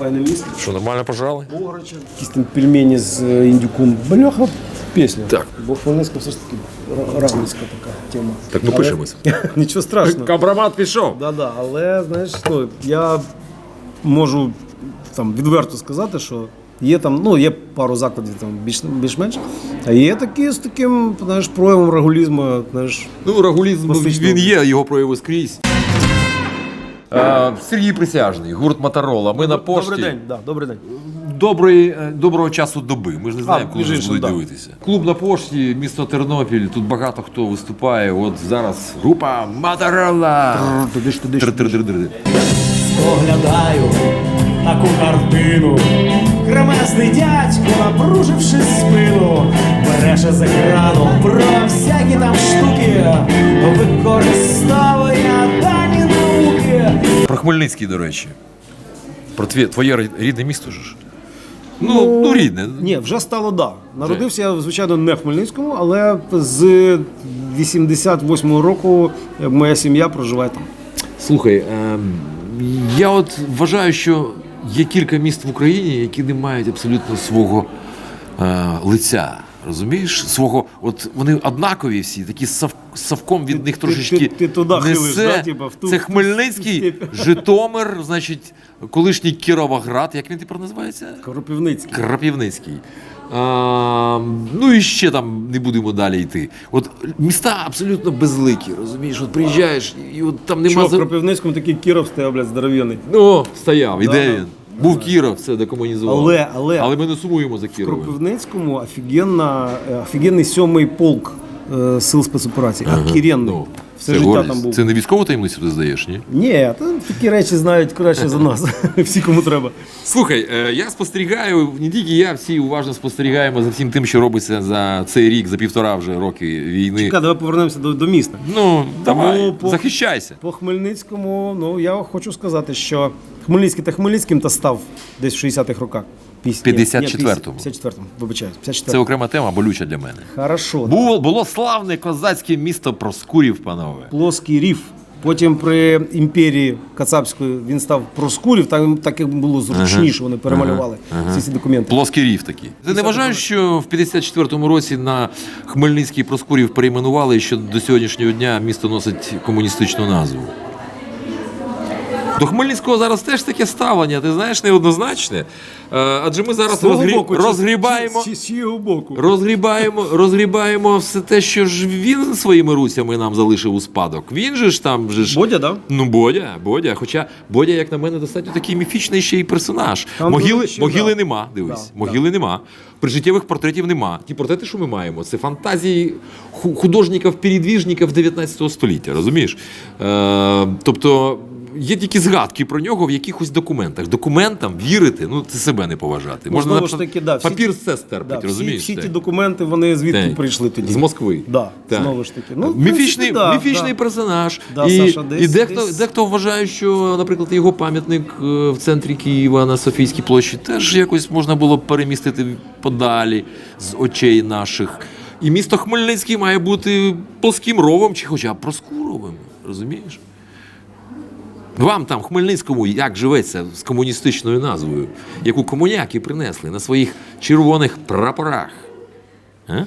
файне місце. Що, нормально пожрали? Бограча, якісь там пельмені з індюком. Бляха, пісня. Так. Бо Хмельницька все ж таки ра- равницька така тема. Так ми Але- пишемось. Нічого страшного. Компромат пішов. Да, да, але знаєш, ну, я можу там відверто сказати, що є там, ну, є пару закладів там більш, більш-менш, а є такі з таким знаєш, проявом регулізму, знаєш, Ну, рагулізм Класично. він є, його прояви скрізь. Е, Сергій Присяжний, гурт Моторола. Ми на пошті. Добрий день, да, добрий день. Добрий, е, доброго часу доби. Ми ж не знаємо, коли між іншим, будуть да. дивитися. Клуб на пошті, місто Тернопіль. Тут багато хто виступає. От зараз група Моторола. Туди ж, туди ж. Тр-тр-тр-тр. Поглядаю таку картину. Кремезний дядько, напруживши спину, береше з екрану про всякі там штуки, використовує Хмельницький, до речі. Про твє, твоє рідне місто ж. Ну, ну, рідне. Ні, вже стало да. Народився я, звичайно, не в Хмельницькому, але з 88-го року е, моя сім'я проживає там. Слухай, ем, я от вважаю, що є кілька міст в Україні, які не мають абсолютно свого е, лиця. Розумієш? Свого, от вони однакові всі, такі сав, савком від них трошечки ти- ти туди хилиш, да, типа, в ту- Це Хмельницький. Житомир, значить, колишній Кіровоград, як він тепер називається? Коропівницький. Крапівницький. А, ну і ще там не будемо далі йти. От міста абсолютно безликі, розумієш? От приїжджаєш, і от там нема Що в Кропивницькому такий Кіров стояв, блядь, здоров'яний. Ну, стояв, і де Да. він? Був Кіров, все декомунізував. Але- але- але ми не сумуємо за В Кропивницькому офігенна, е, офігенний сьомий полк е, сил спецоперацій. Охеренний. Ну, Все це життя гордість. там був. Це не військову таємницю ти здаєш, ні? Ні, та такі речі знають краще за нас. Всі, кому треба. Слухай, е, я спостерігаю, не тільки я, всі уважно спостерігаємо за всім тим, що робиться за цей рік, за півтора вже роки війни. Чекай, давай повернемося до, до міста. Ну, давай, по- захищайся. По Хмельницькому, ну я хочу сказати, що Хмельницький та Хмельницьким та став десь в 60-х роках. Піс- ні, ні, 54-му. 54-му, вибачаюсь, 54-му. Це окрема тема, болюча для мене. Хорошо. да. Було, було славне козацьке місто Проскурів, панове. Плоский ріф. Потім при імперії Кацапської він став Проскурів, там так як було зручніше, вони перемалювали всі ці документи. Плоский ріф такий. Ти не вважаєш, що в 54-му році на Хмельницький Проскурів перейменували, і що до сьогоднішнього дня місто носить комуністичну назву? До Хмельницького зараз теж таке ставлення, ти знаєш, неоднозначне. Е, Адже ми зараз розгрі... боку, розгрібаємо. чи- чи- чиєго боку. Розгрібаємо, розгрібаємо все те, що ж він своїми руцями нам залишив у спадок. Він же ж там же ж. Бодя, да? Ну, Бодя, Бодя. Хоча Бодя, як на мене, достатньо такий міфічний ще й персонаж. Там, могили речі, могили да. нема, дивись. Да, могили нема. Прижиттєвих портретів нема. Ті портрети, що ми маємо, це фантазії ху- художників-передвіжників 19 століття, розумієш? Е, тобто. Є тільки згадки про нього в якихось документах. Документам вірити, ну це себе не поважати. Ну, знову ж таки, да, всі папір все стерпить, Да, всі, розумієш? всі ті документи, вони звідки Так. прийшли тоді? З Москви. Да, Так. знову ж таки. Ну, міфічний, да, міфічний да. персонаж. Да, і Саша, десь- і дехто, десь- дехто вважає, що, наприклад, його пам'ятник е, в центрі Києва на Софійській площі теж якось можна було перемістити подалі з очей наших. І місто Хмельницький має бути плоским ровом чи хоча б проскуровим. Розумієш? Вам там, в Хмельницькому, як живеться з комуністичною назвою, яку комуняки принесли на своїх червоних прапорах. А?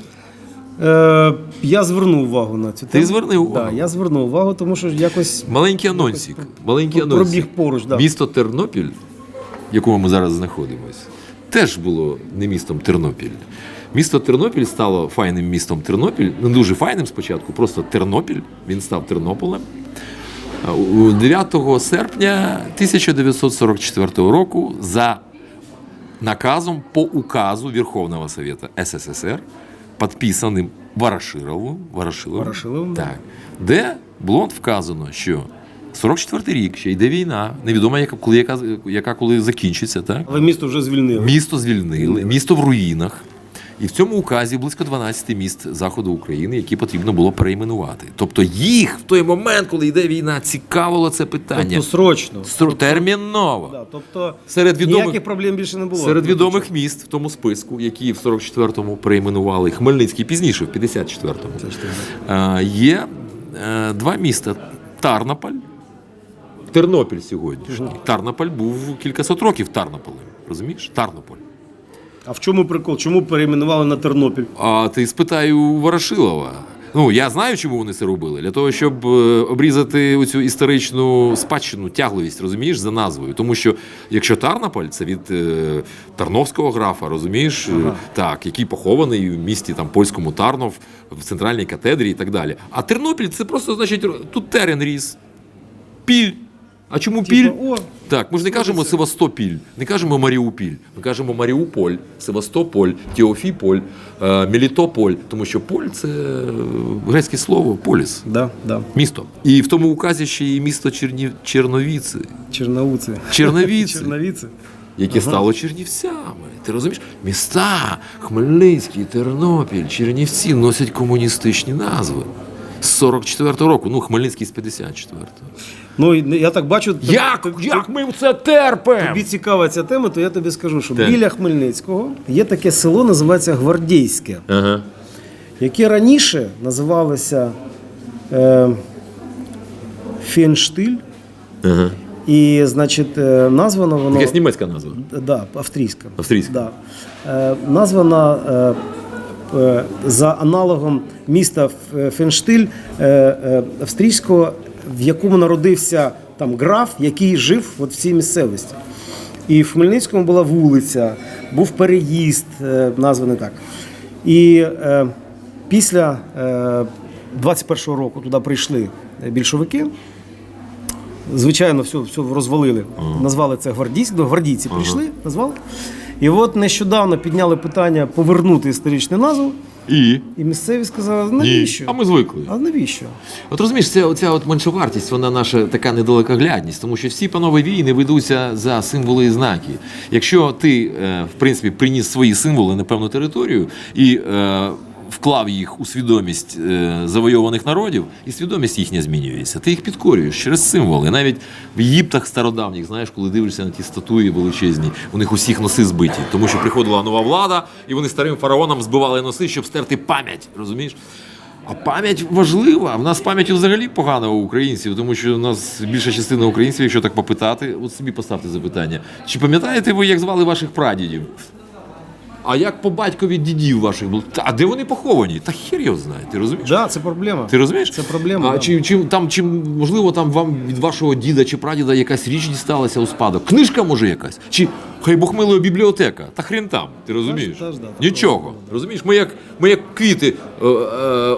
Е, я звернув увагу на цю тему. звернув увагу? Да, я звернув увагу, тому що якось Маленький анонсик. Маленький пробіг поруч, да. Місто Тернопіль, в якому ми зараз знаходимося, теж було не містом Тернопіль. Місто Тернопіль стало файним містом Тернопіль. Не дуже файним спочатку, просто Тернопіль. Він став Тернополем. А у- 9 серпня 1944 року за наказом по указу Верховного Совета СССР, підписаним Ворошиловым, Ворошиловым, Ворошиловим, так, де було вказано, що 44-й рік ще йде війна, невідомо, яка коли, яка, яка коли закінчиться, так? Але місто вже звільнили. Місто звільнили, місто в руїнах. І в цьому указі близько 12 міст заходу України, які потрібно було перейменувати. Тобто їх в той момент, коли йде війна, цікавило це питання. Тобто срочно. Стро- терміново. Да, тобто Серед відомих- ніяких проблем більше не було. Серед відомих міст в тому списку, які в 44-му перейменували Хмельницький пізніше, в 54-му, е, є е, два міста: Тарнополь Тернопіль сьогоднішній. Тарнополь був кількасот років Тарнополем. Розумієш? Тарнополь. А в чому прикол? Чому перейменували на Тернопіль? А ти спитай у Ворошилова. Ну, я знаю, чому вони це робили. Для того, щоб е, обрізати оцю історичну спадщину, тягловість, розумієш, за назвою. Тому що якщо Тарнополь, це від е, Тарновського графа, розумієш, Е, так, який похований в місті там польському Тарнов, в центральній катедрі і так далі. А Тернопіль це просто значить тут терен ріс. Піль. А чому піль? О, Так, ми ж не кажемо Севастопіль, не кажемо Маріуполь, ми кажемо Маріуполь, Севастополь, Теофіполь, е, Мелітополь, тому що поль це е, грецьке слово поліс, да, да. місто. І в тому указі ще є місто Чернів... Черновіці, Черноуці. Черновіці, Черновіці. яке стало Чернівцями. Ти розумієш? Міста Хмельницький, Тернопіль, Чернівці носять комуністичні назви. З 44-го року, ну Хмельницький з 54-го. Ну, я так бачу, Як? тобі- Як ми це терпимо? тобі цікава ця тема, то я тобі скажу, що Так. біля Хмельницького є таке село, називається Гвардійське, Ага. яке раніше називалося е, Фенштиль. Ага. І, значить, е, названо воно. Якась німецька назва. Да, австрійська. Австрійська. Да. Е, названа е, е, за аналогом міста Фенштиль е, е, австрійського, в якому народився там граф, який жив от в цій місцевості. І в Хмельницькому була вулиця, був переїзд, е, названий так. І е, після е, 21-го року туди прийшли більшовики. Звичайно, все, все розвалили. Назвали це гвардійськ, до гвардійці прийшли, назвали. І от нещодавно підняли питання повернути історичну назву, І? і місцеві сказали, навіщо? А ми звикли. А навіщо? От розумієш, ця, оця от меншовартість, вона наша така недалекоглядність, тому що всі панове війни ведуться за символи і знаки. Якщо ти, е, в принципі, приніс свої символи на певну територію і е, вклав їх у свідомість е, завойованих народів, і свідомість їхня змінюється. Ти їх підкорюєш через символи. Навіть в Єгиптах стародавніх, знаєш, коли дивишся на ті статуї величезні, у них усіх носи збиті, тому що приходила нова влада, і вони старим фараонам збивали носи, щоб стерти пам'ять. Розумієш? А пам'ять важлива. В нас з пам'яттю взагалі погано у українців, тому що у нас більша частина українців, якщо так попитати, от собі поставте запитання. Чи пам'ятаєте ви, як звали ваших прадідів? А як по батькові дідів ваших було? А де вони поховані? Та хер його знає, ти розумієш? Да, це проблема. Ти розумієш? Це проблема. А да. чи, чи там, чи можливо там вам від вашого діда чи прадіда якась річ дісталася у спадок? Книжка може якась? Чи хай Бог милує бібліотека? Та хрен там, ти розумієш? теж, да, Нічого. Розумієш? Ми як, ми як квіти е, е,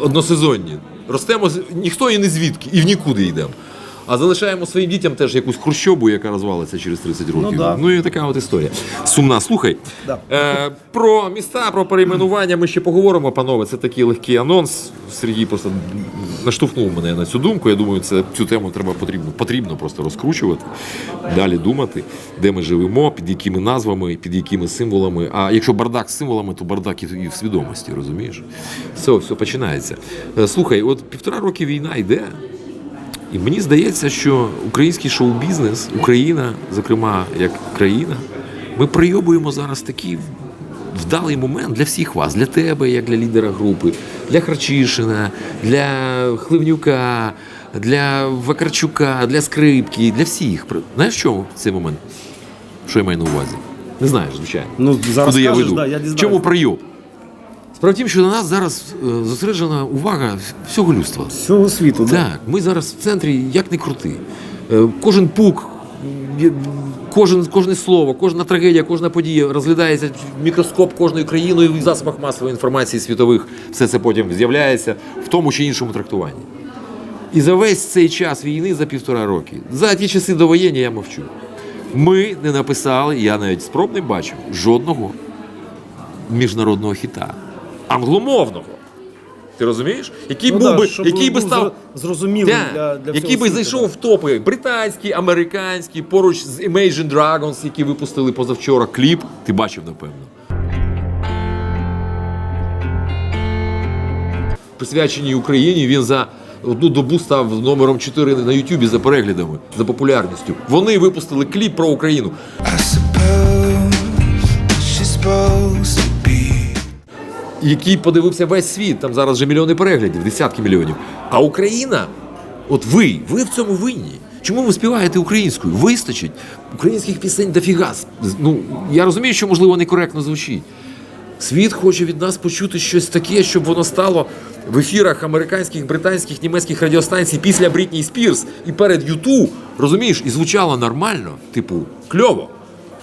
односезонні. Ростемо ніхто і не звідки, і в нікуди йдемо. А залишаємо своїм дітям теж якусь хрущобу, яка розвалиться через 30 років. да. ну і така от історія. Сумна. Слухай, Да. Е, про міста, про перейменування ми ще поговоримо, панове. Це такий легкий анонс. Сергій просто наштовхнув мене на цю думку. Я думаю, це цю тему треба потрібно, потрібно просто розкручувати, далі думати, де ми живемо, під якими назвами, під якими символами. А якщо бардак з символами, то бардак і і в свідомості, розумієш? Все, все починається. Е, Слухай, от півтора роки війна йде. І мені здається, що український шоу-бізнес, Україна, зокрема, як країна, ми прийобуємо зараз такий вдалий момент для всіх вас, для тебе, як для лідера групи, для Харчишина, для Хливнюка, для Вакарчука, для Скрипки, для всіх. Знаєш, в чому цей момент? Що я маю на увазі? Не знаєш, звичайно. Ну, зараз Куди я веду? да, я дізнаюсь. чому прийоб? Справа в тім, що на нас зараз е, зосереджена увага всього людства. Всього світу. да. Так, ми зараз в центрі як не крути. Е, Кожен пук, є- кожен, кожне слово, кожна трагедія, кожна подія розглядається в мікроскоп кожною країною в засобах масової інформації світових. Все це потім з'являється в тому чи іншому трактуванні. І за весь цей час війни, за півтора роки, за ті часи довоєнні я мовчу. Ми не написали, я навіть спроб не бачив жодного міжнародного хіта. Англомовного. Ти розумієш? Який Ну був да, би, щоб який би став зро- зрозумілим Так, для, для який би зайшов да. в топи британський, американський, поруч з Imagine Dragons, які випустили позавчора кліп. Ти бачив, напевно. Присвяченій Україні він за одну добу став номером 4 на Ютубі за переглядами, за популярністю. Вони випустили кліп про Україну. I який подивився весь світ. Там зараз вже мільйони переглядів, десятки мільйонів. А Україна, от ви, ви в цьому винні. Чому ви співаєте українською? Вистачить. Українських пісень дофіга. Ну, я розумію, що можливо некоректно звучить. Світ хоче від нас почути щось таке, щоб воно стало в ефірах американських, британських, німецьких радіостанцій після Брітні Спірс і перед Юту, розумієш, і звучало нормально, типу, кльово.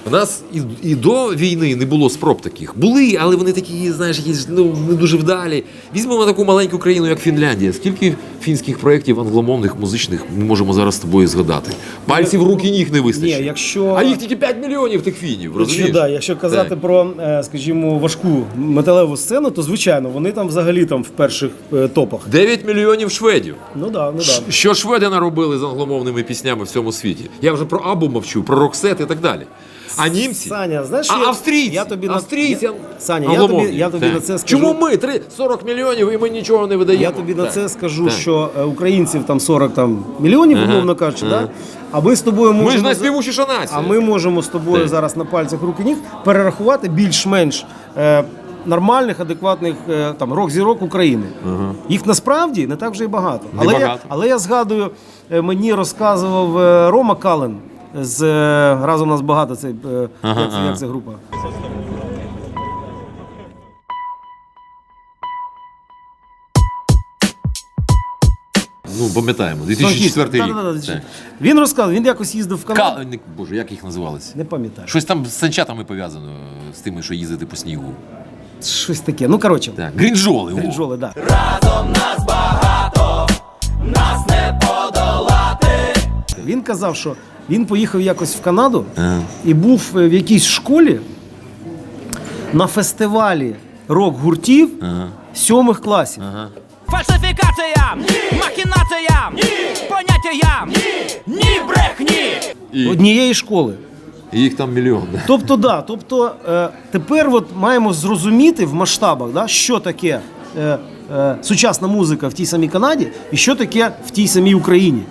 У нас і, і до війни не було спроб таких. Були, але вони такі, знаєш, ну, не дуже вдалі. Візьмемо таку маленьку країну, як Фінляндія. Скільки фінських проєктів англомовних музичних ми можемо зараз з тобою згадати? Пальців рук і ніг не вистачить. Ні, якщо- А їх тільки 5 мільйонів тих фінів, розумієш? Якщо, да, якщо казати Так. про, е, скажімо, важку металеву сцену, то звичайно вони там взагалі там в перших е, топах. 9 мільйонів шведів. Ну да, ну да. Що шведи наробили з англомовними піснями в цьому світі? Я вже про Абу мовчу, про Роксет і так далі. А німці? Саня, знаєш, а я- австрійці? я тобі на- австрійці я- Саня, я тобі- я тобі Так. на це скажу- Чому ми? Три- 40 мільйонів і ми нічого не видаємо. Я тобі на це скажу, Так. що е, українців там 40 там, мільйонів, умовно кажучи, да? а ми з тобою можемо. Ми ж найспівучіша нація. А ми можемо з тобою Так. зараз на пальцях рук і ніг перерахувати більш-менш е, нормальних, адекватних е, там рок-зірок України. Їх насправді не так вже і багато. Але я, але я згадую, е, мені розказував Рома Кален з е, разом нас багато. Цей е, Ага, як, це- як це група? Ну, пам'ятаємо. 2004 рік. Да-да-да, Так. Він розказував, він якось їздив в Канаду. Ка... Боже, як їх називалися? Не пам'ятаю. Щось там з санчатами пов'язано з тими, що їздити по снігу. Щось таке. Ну коротше, Так. Грінжоли. о. Гринжоли, да. Він казав, що він поїхав якось в Канаду Ага. і був е, в якійсь школі на фестивалі рок-гуртів сьомих класів. Фальсифікація, махінація, поняття, ні Ні брехні. І, Однієї школи. і їх там мільйон. Тобто, да, тобто е, тепер от маємо зрозуміти в масштабах, да, що таке е, е, сучасна музика в тій самій Канаді і що таке в тій самій Україні.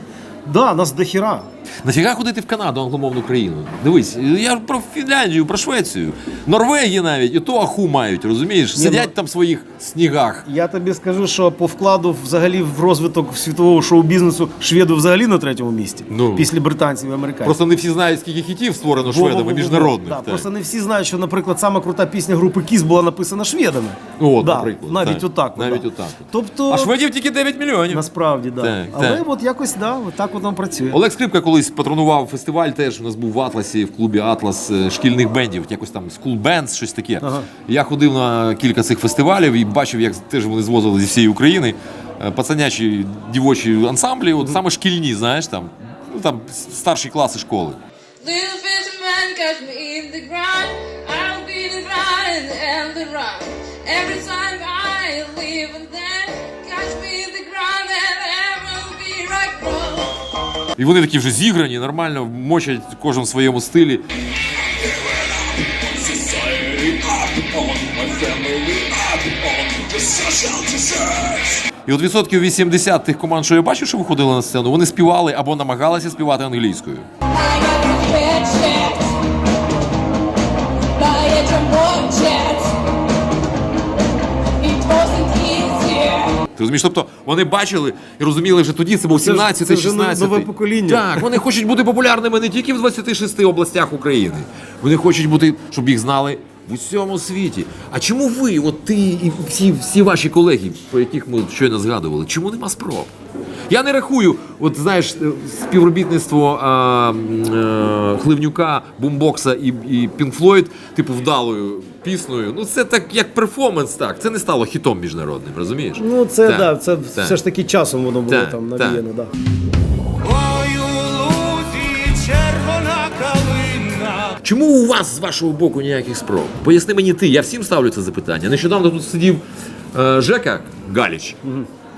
Да, нас дохіра. Нафіга ходити в Канаду, англомовну країну? Дивись, я про Фінляндію, про Швецію, Норвегії навіть, і то аху мають, розумієш? Сидять ну- там в своїх снігах. Я тобі скажу, що по вкладу взагалі в розвиток світового шоу-бізнесу шведу взагалі на третьому місці Ну. після британців і американців. Просто не всі знають, скільки хітів створено шведами міжнародних. Да, так. Просто не всі знають, що, наприклад, сама крута пісня групи Кіс була написана шведами. От, да, наприклад, навіть так. отак. Навіть да. отак. Тобто, А шведів тільки 9 мільйонів. насправді, да. Так, Але так. от якось да, от так воно працює. Олег Скрипка колись патронував фестиваль, теж у нас був в Атласі, в клубі Атлас е, шкільних бендів, якось там School Bands, щось таке. Ага. Я ходив на кілька цих фестивалів і бачив, як теж вони звозили зі всієї України е, пацанячі дівочі ансамблі, от саме шкільні, знаєш, там, ну там старші класи школи. Little fisherman catch me in І вони такі вже зіграні, нормально мочать в своєму стилі. І от відсотків 80 тих команд, що я бачу, що виходили на сцену, вони співали або намагалися співати англійською. Розумієш? Тобто вони бачили і розуміли вже тоді, це був Це ж- 17 це вже 16 нове покоління. Так, вони хочуть бути популярними не тільки в 26 областях України. Вони хочуть бути, щоб їх знали в усьому світі. А чому ви, от ти і всі, всі ваші колеги, про яких ми щойно згадували, чому нема спроб? Я не рахую, от знаєш, е, співробітництво а, м, е, Хливнюка, Бумбокса і, і Pink Floyd, типу, вдалою піснею. Ну це так як перформанс, так. Це не стало хітом міжнародним, розумієш? Ну, це Так, да, це так. все ж таки часом воно було Так, там так. навіяно. Да. Чому у вас з вашого боку ніяких спроб? Поясни мені ти, я всім ставлю це запитання. Нещодавно тут сидів е, Жека Галіч.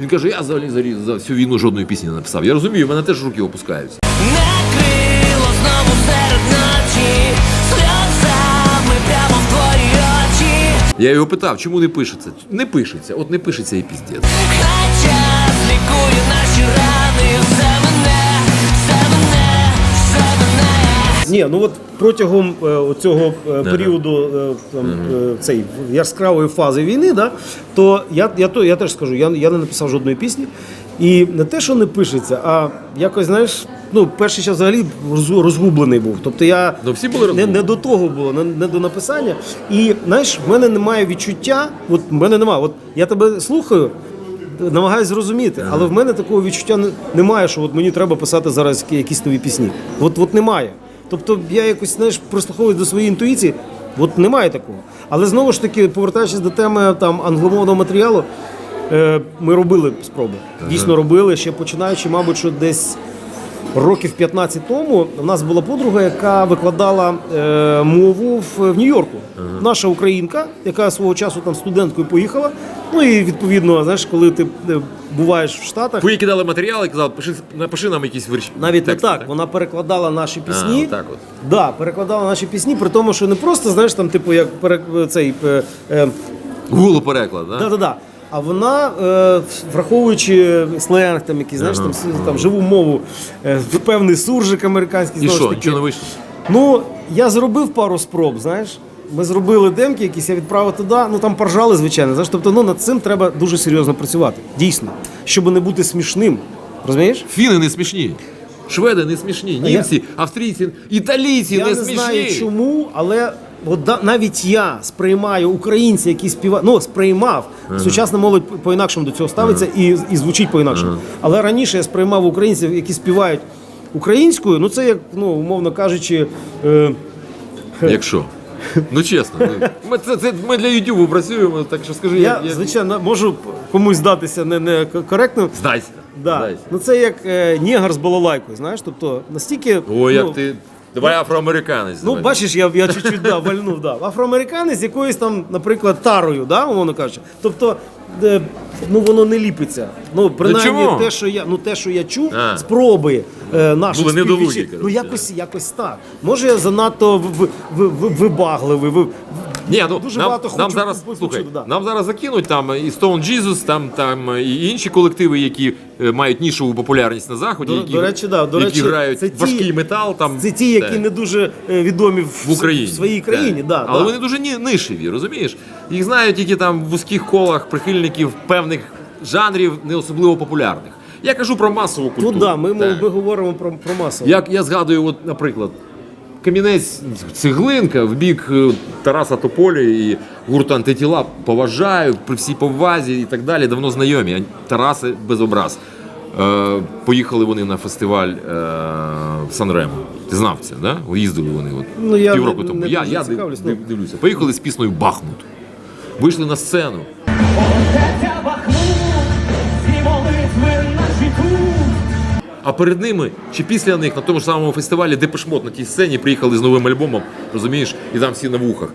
Він каже, я взагалі за, за всю війну жодної пісні не написав. Я розумію, в мене теж руки опускаються. Накрило знову серед ночі, сльозами прямо в твої очі. Я його питав, чому не пишеться? Не пишеться, от не пишеться і піздець. Хай час лікує наші рани, Ні, ну от протягом е, цього е, періоду е, там, е, цей, яскравої фази війни, да, то я, я, то, я теж скажу, я, я не написав жодної пісні. І не те, що не пишеться, а якось, знаєш, ну, перший час взагалі роз- розгублений був. Тобто я Ну, всі були не, не до того було, не, не до написання. І знаєш, в мене немає відчуття, от в мене немає. От я тебе слухаю, намагаюся зрозуміти, але в мене такого відчуття не- немає, що от мені треба писати зараз які- якісь нові пісні. От, от немає. Тобто я якось знаєш, прослуховую до своєї інтуїції, от немає такого. Але знову ж таки, повертаючись до теми там англомовного матеріалу, е, ми робили спроби. Дійсно робили, ще починаючи, мабуть, що десь років 15 тому у нас була подруга, яка викладала е, мову в, в Нью-Йорку. Наша українка, яка свого часу там студенткою поїхала. Ну і відповідно, знаєш, коли ти е, буваєш в Штатах, Ви їй кидали матеріали і казали, пиши, напиши нам якісь вірші. навіть тексти, не так, вона перекладала наші пісні. А, отак от. Да, перекладала наші пісні, при тому, що не просто, знаєш, там, типу, як перек... цей. Е, е, Гулу переклад, да? Да, да, да. А вона, е, враховуючи сленг, там якийсь, знаєш, там, там живу мову, е, певний суржик американський, І що, нічого не вийшло? Ну, я зробив пару спроб, знаєш. Ми зробили демки якісь, я відправив туди, ну там поржали, звичайно. Знаєш, тобто ну, над цим треба дуже серйозно працювати. Дійсно. Щоб не бути смішним. Розумієш? Фіни не смішні. Шведи не смішні, німці, австрійці, італійці Я не не смішні. знаю чому, але от да, навіть я сприймаю українців, які співають, ну сприймав. Сучасна молодь по- по-інакшому до цього ставиться і, і звучить по-інакшому. Але раніше я сприймав українців, які співають українською, ну це як, ну, умовно кажучи. Е, Якщо. Ну чесно, ну, ми, це, це, ми для Ютубу працюємо, так що скажи, я, я, звичайно, можу комусь здатися не, не к- коректним. здайся. Да. здайся. Ну це як е, нігар з балалайкою, знаєш, тобто настільки. О, ну, як ти. Давай афроамериканець. Ну, давай. бачиш, я, я чуть-чуть да, вальнув. Да. Афроамериканець якоюсь там, наприклад, тарою, да, умовно кажучи. Тобто, е, ну воно не ліпиться. Ну, принаймні, чому? те, що я, ну, те, що я чув, А. спроби е, наших Були недолугі, Ну, коротше. якось, якось так. Може, я занадто в, в, в, вибагливий. ви- Ні, ну Дуже нам, багато нам хочу зараз почути, слухай, да. нам зараз закинуть там і Stone Jesus, там, там і інші колективи, які е, мають нішову популярність на заході, До- які, до речі, да, до які речі, грають це ті- важкий метал. Там Це ті, які не дуже е, відомі в, в Україні в своїй країні. Да, але да. вони дуже ні- нишеві, розумієш? Їх знають тільки там в вузьких колах прихильників певних жанрів, не особливо популярних. Я кажу про масову культуру. Ну да, ми, Так. ми говоримо про, про масу. Як я згадую, от, наприклад, Камінець цеглинка в бік е, Тараса Тополі і гурту антитіла поважаю при всій повазі і так далі. Давно знайомі. Тараси без образ. Е, поїхали вони на фестиваль е, Санремо. Ти знав це, да? Їздили вони от, Ну, я півроку не- тому. не я я див- див- ну. дивлюся. Поїхали з піснею Бахмут. Вийшли на сцену. А перед ними чи після них на тому ж самому фестивалі Депешмот на тій сцені приїхали з новим альбомом, розумієш, і там всі на вухах.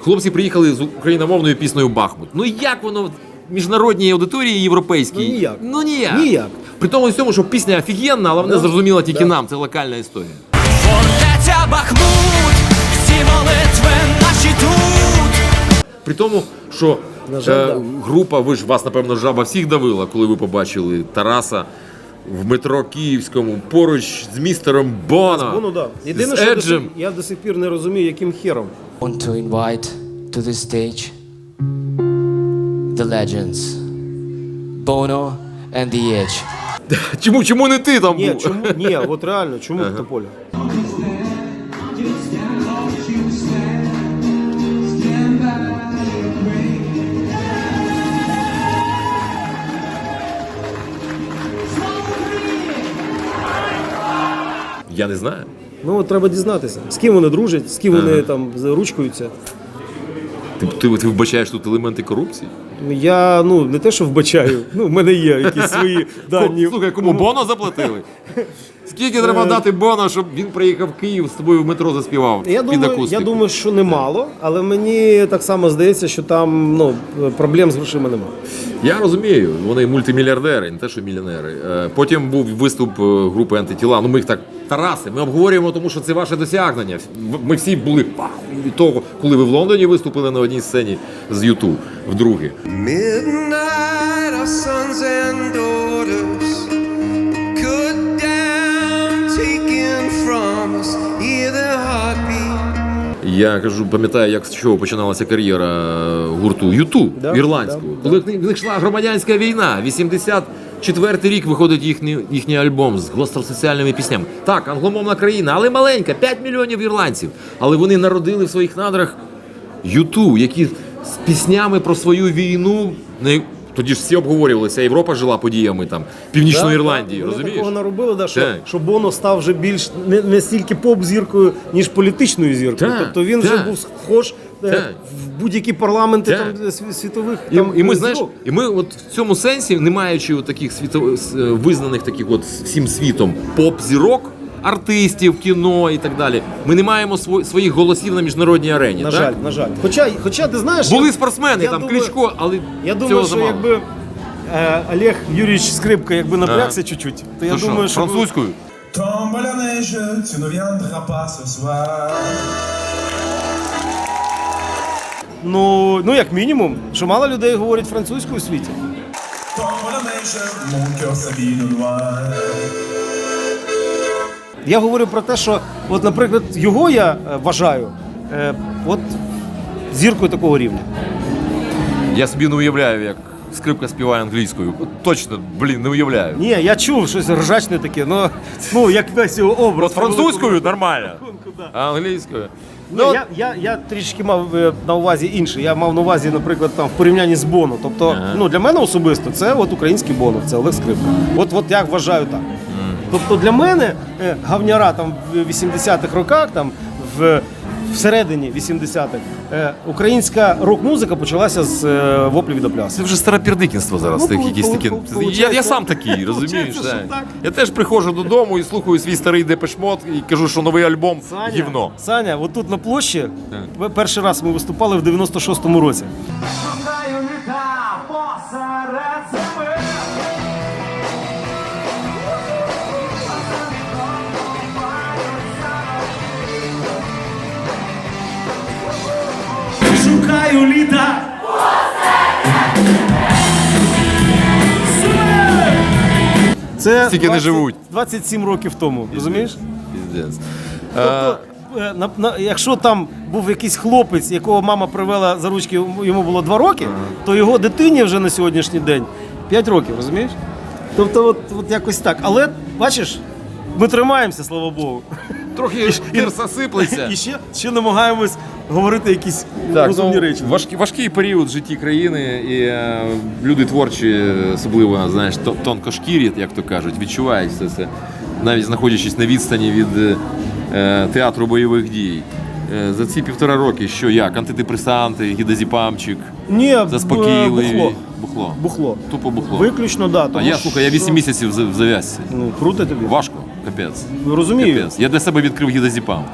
Хлопці приїхали з україномовною піснею Бахмут. Ну як воно в міжнародній аудиторії європейській? Ну, ніяк. Ну ніяк. Ніяк. При тому всьому, що пісня офігенна, але вона зрозуміла тільки нам. Це локальна історія. Фортеця Бахмут, всі молитви наші тут. При тому, що На жаль, е, да. група, ви ж вас, напевно, жаба всіх давила, коли ви побачили Тараса в метро Київському поруч з містером Боно. Ну, да. Єдине, з що я до, сих, Еджем. я до сих пір не розумію, яким хером. want to invite to the stage the legends Bono and the Edge. Чому, чому не ти там Ні, був? чому? Ні, от реально, чому ага. Тополя? Я не знаю. Ну, от треба дізнатися, з ким вони дружать, з ким вони там ручкуються. Ти, ти, ти вбачаєш тут елементи корупції? Я ну не те, що вбачаю, ну в мене є якісь свої дані. Слухай, кому Боно заплатили? Скільки треба дати Боно, щоб він приїхав в Київ з тобою в метро заспівав? Я під думаю, акустику? я думаю, що немало, але мені так само здається, що там ну, проблем з грошима немає. Я розумію, вони мультимільярдери, не те, що мільйонери. Е, Потім був виступ е, групи антитіла. Ну ми їх так Тараси, ми обговорюємо, тому що це ваше досягнення. Ми всі були вау від того, коли ви в Лондоні виступили на одній сцені з Юту вдруге. Midnight, our sons and daughters Я кажу, пам'ятаю, як з чого починалася кар'єра е, гурту Юту Да, ірландського. да, Коли них- в них йшла громадянська війна, 80 Четвертий рік виходить їхній, їхній альбом з гостросоціальними піснями. Так, англомовна країна, але маленька, 5 мільйонів ірландців. Але вони народили в своїх надрах Юту, які з піснями про свою війну. Тоді ж всі обговорювалися, Європа жила подіями там Північної Ірландії, Вони розумієш? такого наробили, да, що, Так. що Боно став вже більш не, не стільки поп-зіркою, ніж політичною зіркою. Так, тобто він вже так. був схож е, Так. в будь-які парламенти Так. там, сві- світових. І, там, і ми е, знаєш, зірок. і ми от в цьому сенсі, не маючи от таких світо, с- е, визнаних таких от всім світом поп-зірок, артистів, кіно і так далі. Ми не маємо сво- своїх голосів на міжнародній арені. На так? жаль, на жаль. Хоча, хоча ти знаєш, Були я- спортсмени, я там думаю- Кличко, але Я цього думаю, що замало. якби е, Олег Юрійович Скрипка якби напрягся чуть-чуть, то я що, думаю, що французькою. Tombe la neige, tu ne viendras pas ce soir. ну, ну як мінімум, що мало людей говорять французькою у світі. Tombe la neige, mon cœur s'habille de noir. Я говорю про те, що, от, наприклад, його я е, вважаю, е, от зіркою такого рівня. Я собі не уявляю, як скрипка співає англійською. Точно, блін, не уявляю. Ні, я чув щось ржачне таке, ну, ну як весь його образ. От французькою нормально, а англійською. Ну, я, я, я трішки мав е, на увазі інше. Я мав на увазі, наприклад, там в порівнянні з Боно. Тобто, Ага. ну для мене особисто це от український Боно, це Олег Скрипка. От, от я вважаю так. Тобто для мене е, гавняра там в 80-х роках, там в всередині 80-х, е, українська рок-музика почалася з е, воплі від оплясу. Це вже старопірдикінство зараз. Ну, пол- якісь пол- такі. пол- Я, я сам такий, розумієш? Получається, так. Я теж приходжу додому і слухаю свій старий депешмот і кажу, що новий альбом гівно. Саня, от тут на площі перший раз ми виступали в 96-му році. Це Стільки не живуть. 27 років тому, розумієш? Піздець. Тобто, е, на, на, якщо там був якийсь хлопець, якого мама привела за ручки, йому було 2 роки, то його дитині вже на сьогоднішній день 5 років, розумієш? Тобто, от, от якось так. Але бачиш, ми тримаємося, слава Богу. Трохи тирса сиплеться. І ще, ще намагаємось говорити якісь Так, розумні ну, речі. важкий, важкий період в житті країни, і е, люди творчі, особливо знаєш, то- тонкошкірі, як то кажуть, відчувають все це, навіть знаходячись на відстані від е, театру бойових дій. Е, за ці півтора роки, що як? Антидепресанти, гідозіпамчик, Ні, заспокійливі. бухло. Бухло. Бухло. Тупо бухло. Виключно, да. А Тому я, слухай, я 8 що- місяців в в зав'язці. Ну, круто тобі. Важко, капець. Розумію. Капець. Я для себе відкрив гідозіпам.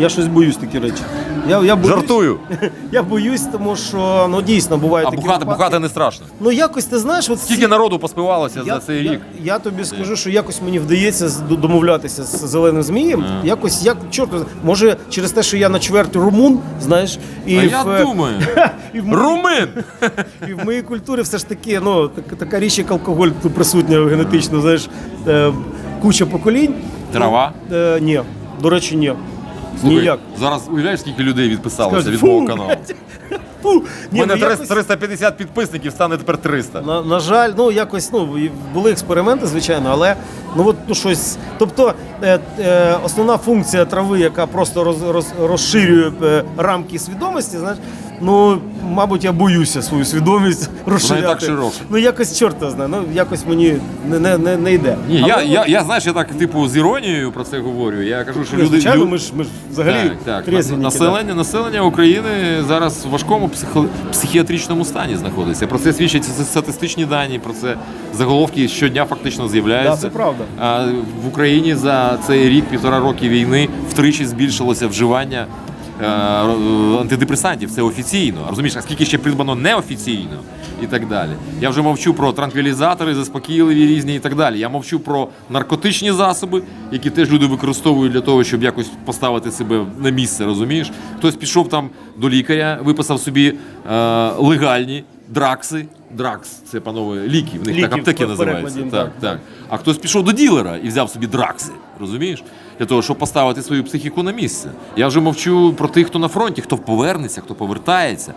Я щось боюсь такі речі. Я, я боюсь, Жартую. Я боюсь, тому що ну дійсно бувають А такі бухати, випадки. бухати не страшно. Ну якось ти знаєш, от Скільки народу поспивалося я, за цей я, рік? я тобі скажу, що якось мені вдається з- до- домовлятися з зеленим змієм. Якось як чорт, може через те, що я на чверть румун, знаєш, і А в, я е, думаю. і в, моїй- Румин! і в моїй культурі все ж таки, ну так, така річ, як алкоголь тут присутня генетично, знаєш, е, куча поколінь. Трава? Ну, е, ні, до речі, ні. Слухай, Ніяк. Зараз уявляєш, скільки людей відписалося Скажуть, від «Фу, мого каналу. Фу, У ні, мене ну, 300 якось- 350 підписників, стане тепер 300. На, на жаль, ну якось ну і були експерименти, звичайно, але ну от ну щось. Тобто е, е, основна функція трави, яка просто роз, роз, розширює е, рамки свідомості, знаєш, ну мабуть, я боюся свою свідомість розширяти. так широка. Ну якось чорт його знає, ну якось мені не, не, не, не йде. Ні, я, я, я знаєш, я так типу з іронією про це говорю. Я кажу, що люди. звичайно, лю- ми ж ми ж взагалі так, так. трезвенники, населення, населення України зараз в важкому психо- психіатричному стані знаходиться. Про це свідчать статистичні дані, про це заголовки щодня фактично з'являються. Да, це правда. А в Україні за цей рік, півтора роки війни, втричі збільшилося вживання антидепресантів. Це офіційно. Розумієш, а скільки ще придбано неофіційно і так далі. Я вже мовчу про транквілізатори, заспокійливі різні і так далі. Я мовчу про наркотичні засоби, які теж люди використовують для того, щоб якось поставити себе на місце. Розумієш? Хтось пішов там до лікаря, виписав собі е, легальні дракси. Дракс, це панове ліки, в них Ліки так аптеки називаються. Так, так. А хтось пішов до ділера і взяв собі дракси, розумієш? Для того, щоб поставити свою психіку на місце. Я вже мовчу про тих, хто на фронті, хто повернеться, хто повертається.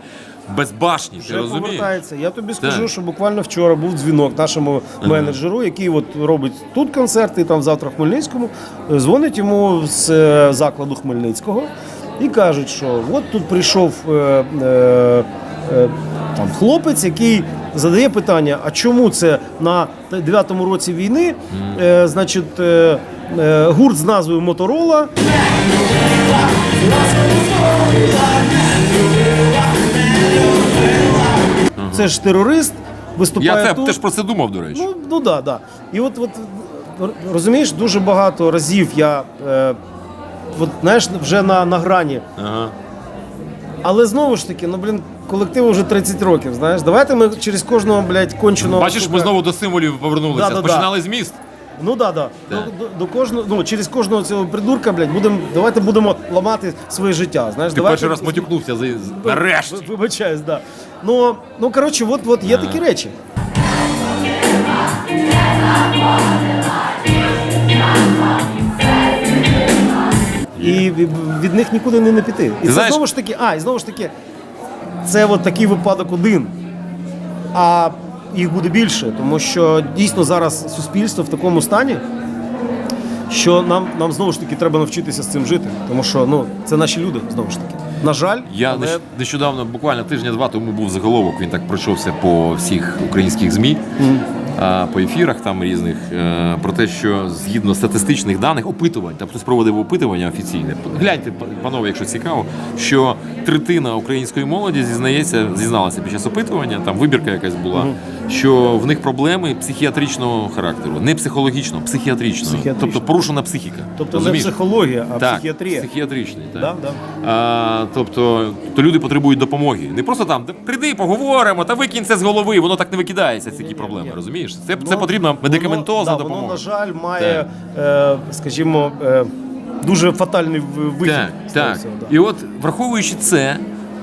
без башні. Ти розумієш? повертається. Я тобі скажу, Так. що буквально вчора був дзвінок нашому менеджеру, який от робить тут концерти, там завтра в Хмельницькому. Е, Дзвонить йому з е, закладу Хмельницького і кажуть, що от тут прийшов е, е, там хлопець, який задає питання: а чому це на 9-му році війни, е, значить, е, е, гурт з назвою Моторола. Це ж терорист, виступає Я це, тут. теж про це думав, до речі. Ну, ну да, да. І от, от розумієш, дуже багато разів я е, от, знаєш, вже на, на грані. Ага. Але знову ж таки, ну блін, колективу вже 30 років. Знаєш, давайте ми через кожного, блядь, конченого. Бачиш, ми знову до символів повернулися. Да-да-да. Починали з міст. Ну да, да. Так. До, до, до кожного, ну через кожного цього придурка, блядь, будемо, давайте будемо ламати своє життя. Знаєш, Ти давайте, перший раз матюкнувся за нарешті. Вибачаюсь, да. Ну, ну коротше, от, от є такі речі. І від них нікуди не, не піти. І це знаєш- знову ж таки, а, і знову ж таки, це от такий випадок один. А їх буде більше, тому що дійсно зараз суспільство в такому стані, що нам, нам знову ж таки треба навчитися з цим жити. Тому що ну, це наші люди, знову ж таки. На жаль, Я але... нещодавно, буквально тижня-два тому був заголовок. Він так пройшовся по всіх українських змі, а, по ефірах там різних е, про те, що згідно статистичних даних опитувань, там хтось проводив опитування офіційне. Гляньте, панове, якщо цікаво, що третина української молоді зізнається, зізналася під час опитування. Там вибірка якась була, що в них проблеми психіатричного характеру, не психологічного, психіатричного, Психіатричного. тобто порушена психіка. Тобто Розумієш? не психологія, а так, психіатрія. Психіатричний, так. Да, да. А, тобто, то люди потребують допомоги. Не просто там прийди, поговоримо, та викинь це з голови. Воно так не викидається, ці проблеми, розумієш? Це, це Воно- потрібна медикаментозна воно, да, допомога. Воно, на жаль, має, е, скажімо, е, дуже фатальний вихід. Так, так. всього, да. І от враховуючи це,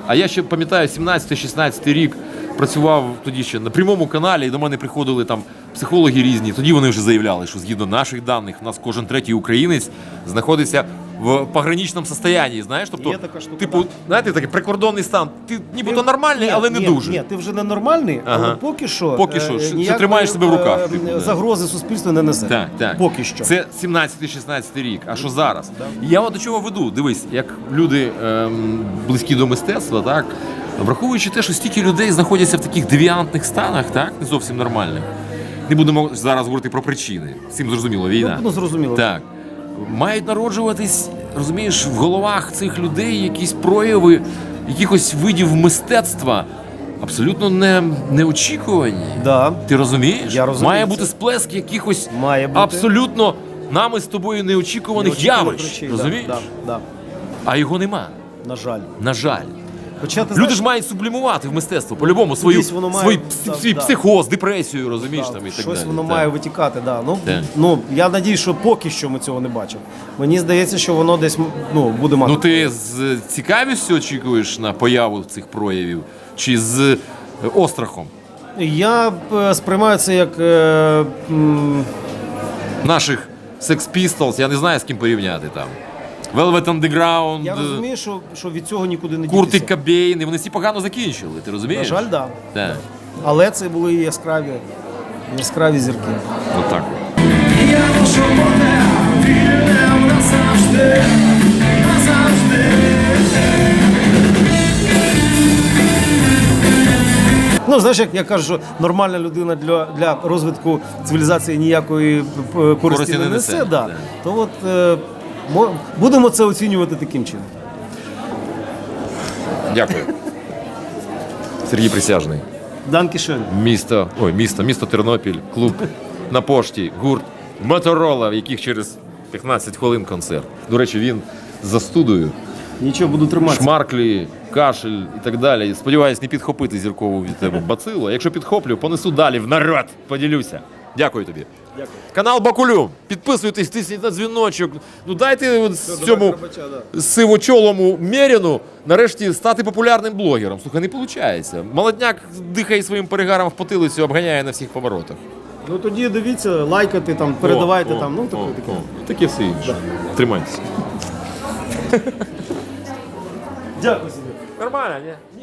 а я ще пам'ятаю, 17-16 рік працював тоді ще на прямому каналі, і до мене приходили там психологи різні. Тоді вони вже заявляли, що згідно наших даних, у нас кожен третій українець знаходиться в пограничному состоянні. Знаєш, тобто, Є така штука, типу, да. знаєте, такий прикордонний стан. Ти нібито Ти- нормальний, але не ні, дуже. Ні, ти вже не нормальний, але поки що. Поки е, що, що- ніякої, тримаєш себе в руках, е, типу, да. загрози суспільству не несе. Так, так. Поки що. Це 17-16 рік. А що зараз? Я от до чого веду. Дивись, як люди ем, близькі до мистецтва, так враховуючи те, що стільки людей знаходяться в таких девіантних станах, так не зовсім нормальних. Не будемо зараз говорити про причини. Всім зрозуміло, війна. Ну, ну, зрозуміло. Так. Мають народжуватись, розумієш, в головах цих людей якісь прояви якихось видів мистецтва абсолютно не, неочікувані. Да. Ти розумієш? Я розумію Має бути сплеск якихось Має бути. абсолютно нами з тобою неочікуваних Неочікуваних явищ. речей, розумієш? Да, да, да. А його нема. На жаль. На жаль. Хоча ти Люди знаєш, ж мають сублімувати в мистецтво по-любому свою, воно має- свій, да, свій да. психоз, депресію, розумієш там і так щось далі. воно Так. має витікати. Да. Ну, Так. ну, я надію, що поки що ми цього не бачимо. Мені здається, що воно десь ну, буде мати. Ну ти з цікавістю очікуєш на появу цих проявів чи з е, острахом Я е, сприймаю це як. Е, м, наших Sex Pistols, я не знаю з ким порівняти там. Velvet Underground, я е, розумію, що, що від цього нікуди не Курти дітися. Кобейн, і вони всі погано закінчили, ти На розумієш? жаль, да. Так. Але це були яскраві, яскраві зірки. От так. от. Ну, знаєш, як я кажу, що нормальна людина для, для розвитку цивілізації ніякої е, користі, Користі не не несе, да. то от е, будемо це оцінювати таким чином. Дякую. Сергій Присяжний. Данкішен. Місто, ой, місто, місто Тернопіль, клуб на пошті, гурт Моторола, в яких через 15 хвилин концерт. До речі, він за студою, Нічого, буду триматися. шмарклі, кашель і так далі. Сподіваюсь, не підхопити зіркову від тебе бацилу. Якщо підхоплю, понесу далі в народ. Поділюся. Дякую тобі. Дякую. Канал Бакулю. Підписуйтесь, тисніть на дзвіночок. Ну дайте цьому сивочолому Меріну нарешті стати популярним блогером. Слухай, не виходить. Молодняк дихає своїм перегаром в потилицю, обганяє на всіх поворотах. Ну тоді дивіться, лайкати там, передавайте О, там. о, Ну таке о, таке. о. Таке все інше. Тримайтеся. Дякую собі. Нормально, ні?